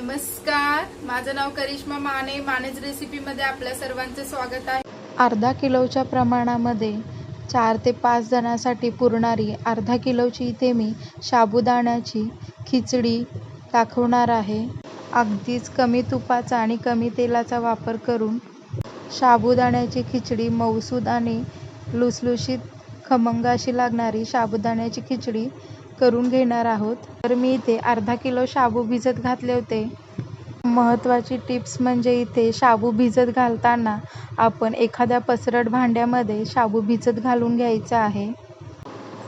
नमस्कार. माझं नाव करिश्मा माने. मानेज रेसिपीमध्ये आपल्या सर्वांचे स्वागत आहे. अर्धा किलोच्या प्रमाणामध्ये चार ते पाच जणांसाठी पुरणारी अर्धा किलोची इथे मी साबुदाण्याची खिचडी दाखवणार आहे. अगदीच कमी तुपाचा आणि कमी तेलाचा वापर करून साबुदाण्याची खिचडी मऊसूद आणि लुसलुशीत खमंगाशी लागणारी साबुदाण्याची खिचडी करून घेणार आहोत. तर मी इथे अर्धा किलो शाबू भिजत घातले होते. महत्त्वाची टिप्स म्हणजे इथे शाबू भिजत घालताना आपण एखाद्या पसरट भांड्यामध्ये शाबू भिजत घालून घ्यायचं आहे.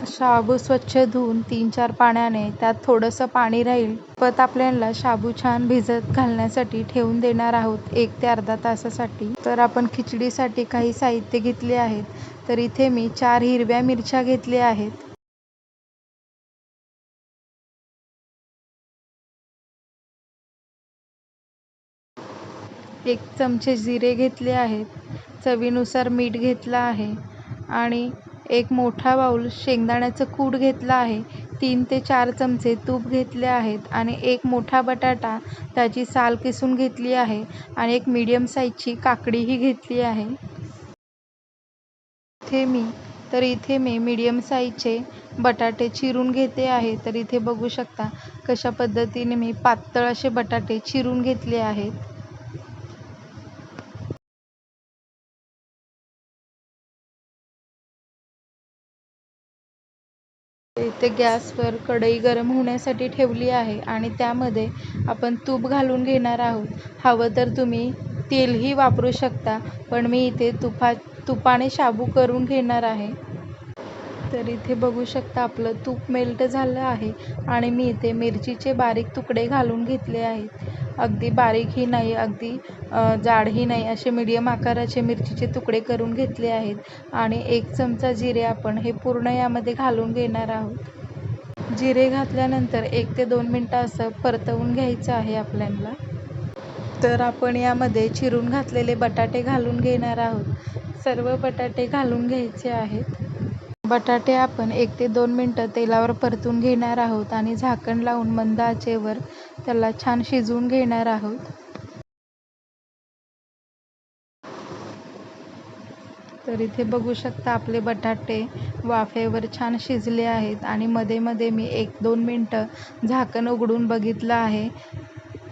शाबू स्वच्छ धुवून तीन चार पाण्याने त्यात थोडंसं पाणी राहील. पत आपल्याला शाबू छान भिजत घालण्यासाठी ठेवून देणार आहोत एक ते अर्धा तासासाठी. तर आपण खिचडीसाठी काही साहित्य घेतले आहेत. तर इथे मी चार हिरव्या मिरच्या घेतल्या आहेत. एक चमचे जिरे घेतले आहेत. चवीनुसार मीठ घेतलं आहे आणि एक मोठा बाऊल शेंगदाण्याचं कूट घेतलं आहे. तीन ते चार चमचे तूप घेतले आहेत आणि एक मोठा बटाटा त्याची साल किसून घेतली आहे आणि एक मीडियम साईजची काकडीही घेतली आहे. इथे मी तर इथे मी मीडियम साईजचे बटाटे चिरून घेते आहे. तर इथे बघू शकता कशा पद्धतीने मी पातळ असे बटाटे चिरून घेतले आहेत. इथे गॅसवर कढई गरम होण्यासाठी ठेवली आहे आणि त्यामध्ये आपण तूप घालून घेणार आहोत. हवं तर तुम्ही तेलही वापरू शकता पण मी इथे तुपा तुपाने शाबू करून घेणार आहे. तर इथे बघू शकता आपलं तूप मेल्ट झालं आहे आणि मी इथे मिरचीचे बारीक तुकडे घालून घेतले आहेत. अगदी बारीकही नाही अगदी जाडही नाही असे मीडियम आकाराचे मिरचीचे तुकडे करून घेतले आहेत. आणि एक चमचा जिरे आपण हे पूर्ण यामध्ये घालून घेणार आहोत. जिरे घातल्यानंतर एक ते दोन मिनटं असं परतवून घ्यायचं आहे आपल्याला. तर आपण यामध्ये चिरून घातलेले बटाटे घालून घेणार आहोत. सर्व बटाटे घालून घ्यायचे आहेत. बटाटे आपण एक ते दोन मिनटं तेलावर परतून घेणार आहोत आणि झाकण लावून मंद आचेवर त्याला छान शिजवून घेणार आहोत. तर इथे बघू शकता आपले बटाटे वाफेवर छान शिजले आहेत आणि मध्ये मध्ये मी एक दोन मिनटं झाकण उघडून बघितलं आहे.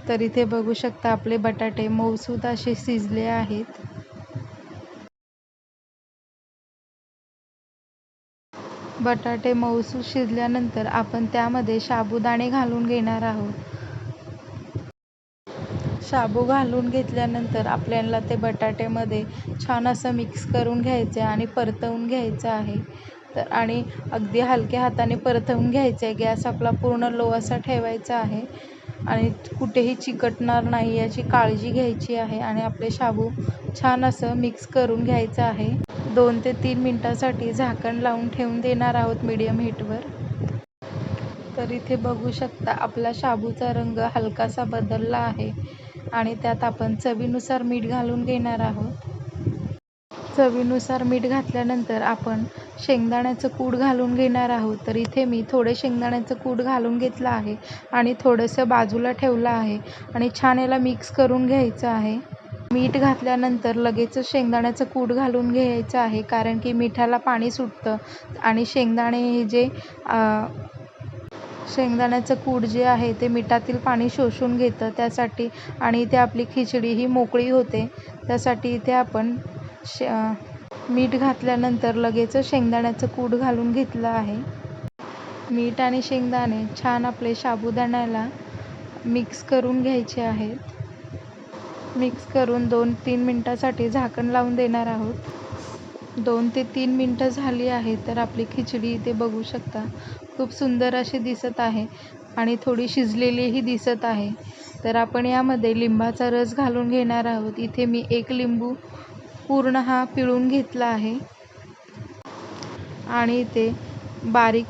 तर इथे बघू शकता आपले बटाटे मऊसूत असे शिजले आहेत. बटाटे मऊसूद शिजल्यानंतर आपण त्यामध्ये साबुदाणे घालून घेणार आहोत. शाबू घालून घेतल्यानंतर आपल्याला ते बटाट्यामध्ये छान असं मिक्स करून घ्यायचं आहे आणि परतवून घ्यायचं आहे. तर आणि अगदी हलक्या हाताने परतवून घ्यायचं आहे. गॅस आपला पूर्ण लो असा ठेवायचा आहे. आणि कुठेही चिकटणार नाही याची काळजी घ्यायची आहे आणि आपले शाबू छान असं मिक्स करून घ्यायचं आहे. दोन ते तीन मिनटासाठी झाकण लावून ठेवून देणार आहोत मीडियम हीटवर तर इथे बघू शकता आपला शाबूचा रंग हलकासा बदलला आहे आणि त्यात आपण चवीनुसार मीठ घालून घेणार आहोत. चवीनुसार मीठ घातल्यानंतर आपण शेंगदाण्याचं कूट घालून घेणार आहोत. तर इथे मी थोडे शेंगदाण्याचं कूट घालून घेतलं आहे आणि थोडंसं बाजूला ठेवलं आहे आणि छान याला मिक्स करून घ्यायचं आहे. मीठ घातल्यानंतर लगेचच शेंगदाण्याचं कूट घालून घ्यायचं आहे कारण की मिठाला पाणी सुटतं आणि शेंगदाणे हे जे शेंगदाण्याचं कूट जे आहे ते मिठातील पाणी शोषून घेतं त्यासाठी आणि इथे आपली खिचडी ही मोकळी होते. त्यासाठी इथे आपण शे मीठ घातल्यानंतर लगेचच शेंगदाण्याचं कूट घालून घेतलं आहे. मीठ आणि शेंगदाणे छान आपले साबुदाण्याला मिक्स करून घ्यायचे आहेत. मिक्स करून दोन तीन मिनटासाठी झाकण लावून देणार आहोत. दोन ते तीन मिनटं झाली आहे तर आपली खिचडी इथे बघू शकता. खूप सुंदर अशी दिसत आहे आणि थोडी शिजलेलीही दिसत आहे. तर आपण यामध्ये लिंबाचा रस घालून घेणार आहोत. इथे मी एक लिंबू पूर्ण हा पिळून घेतला आहे. आणि ते बारीक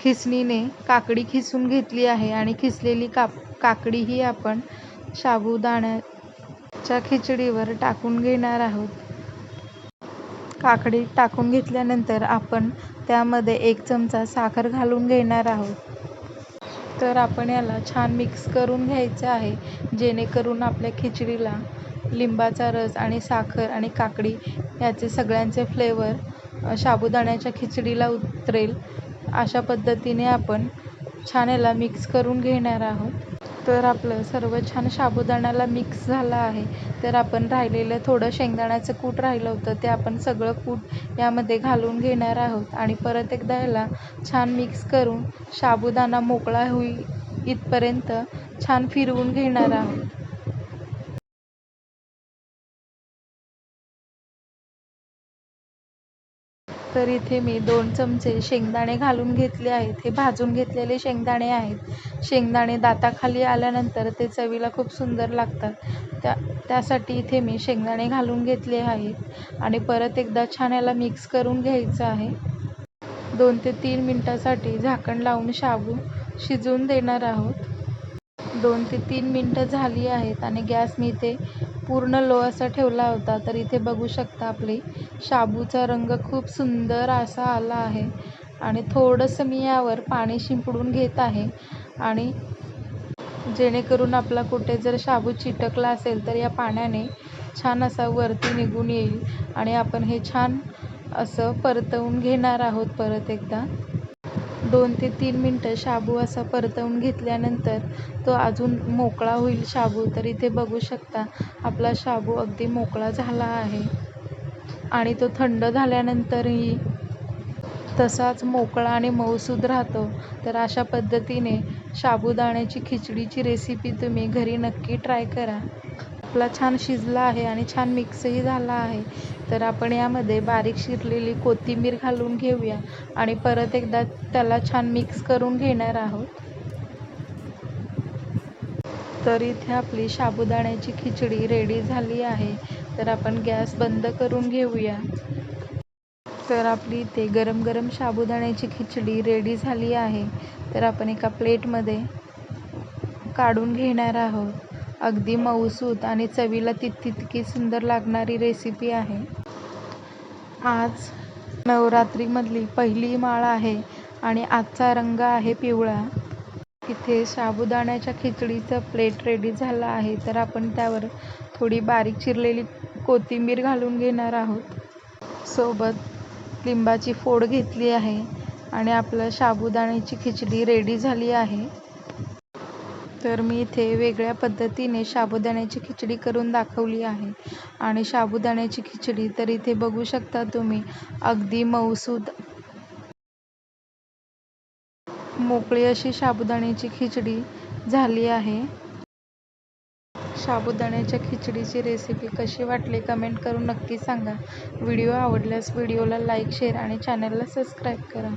खिसणीने काकडी खिसून घेतली आहे आणि खिसलेली काप काकडीही आपण साबुदाण्याच्या खिचडीवर टाकून घेणार आहोत. काकडी टाकून घेतल्यानंतर आपण त्यामध्ये एक चमचा साखर घालून घेणार आहोत. तर आपण याला छान मिक्स करून घ्यायचं आहे जेणेकरून आपल्या खिचडीला लिंबाचा रस आणि साखर आणि काकडी याचे सगळ्यांचे फ्लेवर साबुदाण्याच्या खिचडीला उतरेल. अशा पद्धतीने आपण छान याला मिक्स करून घेणार आहोत. तर आपलं सर्व छान साबुदाण्याला मिक्स झालं आहे. तर आपण राहिलेलं थोडं शेंगदाण्याचं कूट राहिलं होतं ते आपण सगळं कूट यामध्ये घालून घेणार आहोत. आणि परत एकदा याला छान मिक्स करून साबुदाणा मोकळा होई इथपर्यंत छान फिरवून घेणार आहोत. तर इथे मी दोन चमचे शेंगदाणे घालून घेतले आहेत. हे भाजून घेतलेले शेंगदाणे आहेत. शेंगदाणे दाताखाली आल्यानंतर ते चवीला खूप सुंदर लागतात. त्या त्यासाठी इथे मी शेंगदाणे घालून घेतले आहेत आणि परत एकदा छान याला मिक्स करून घ्यायचं आहे. दोन ते तीन मिनटासाठी झाकण लावून शाबू शिजवून देणार आहोत. दोन ते तीन मिनटं झाली आहेत आणि गॅस मी इथे पूर्ण लो असा ठेवला होता. तर इथे बघू शकता आपली शाबूचा रंग खूप सुंदर असा आला आहे. आणि थोडंसं मी यावर पाणी शिंपडून घेत आहे. आणि जेणेकरून आपला कुठे जर शाबू चिटकला असेल तर या पाण्याने छान असा वरती निघून येईल. आणि आपण हे छान असं परतवून घेणार आहोत परत एकदा. दोन ते तीन मिनटं शाबू असा परतवून घेतल्यानंतर तो अजून मोकळा होईल. शाबू तर इथे बघू शकता. आपला शाबू अगदी मोकळा झाला आहे. आणि तो थंड झाल्यानंतरही तसाच मोकळा आणि मऊसूद राहतो. तर अशा पद्धतीने साबुदाण्याची खिचडीची रेसिपी तुम्ही घरी नक्की ट्राय करा. आपला छान शिजला आहे आणि छान मिक्सही झाला आहे. तर आपण यामध्ये बारीक चिरलेली कोथिंबीर घालून घेऊया आणि परत एकदा त्याला छान मिक्स करून घेणार आहोत. तर इथे आपली साबुदाण्याची खिचडी रेडी झाली आहे. तर आपण गॅस बंद करून घेऊया. तर आपली इथे गरम गरम साबुदाण्याची खिचडी रेडी झाली आहे. तर आपण एका प्लेटमध्ये काढून घेणार आहोत. अगदी मऊसूत आणि चवीला ती तितकी सुंदर लागणारी रेसिपी आहे. आज नवरात्रीमधली पहिली माळ आहे आणि आजचा रंग आहे पिवळा. इथे साबुदाण्याच्या खिचडीचं प्लेट रेडी झालं आहे. तर आपण त्यावर थोडी बारीक चिरलेली कोथिंबीर घालून घेणार आहोत. सोबत लिंबाची फोड घेतली आहे आणि आपलं साबुदाण्याची खिचडी रेडी झाली आहे. तर मी इथे वेगळ्या पद्धतीने साबुदाण्याची खिचडी करून दाखवली आहे. आणि साबुदाण्याची खिचडी तर इथे बघू शकता तुम्ही. अगदी मऊसूद. मोकळी अशी साबुदाण्याची खिचडी झाली आहे. साबुदाण्याच्या खिचडीची रेसिपी कशी वाटली कमेंट करून नक्की सांगा. व्हिडिओ आवडल्यास व्हिडिओला लाईक शेअर आणि चॅनलला सबस्क्राईब करा.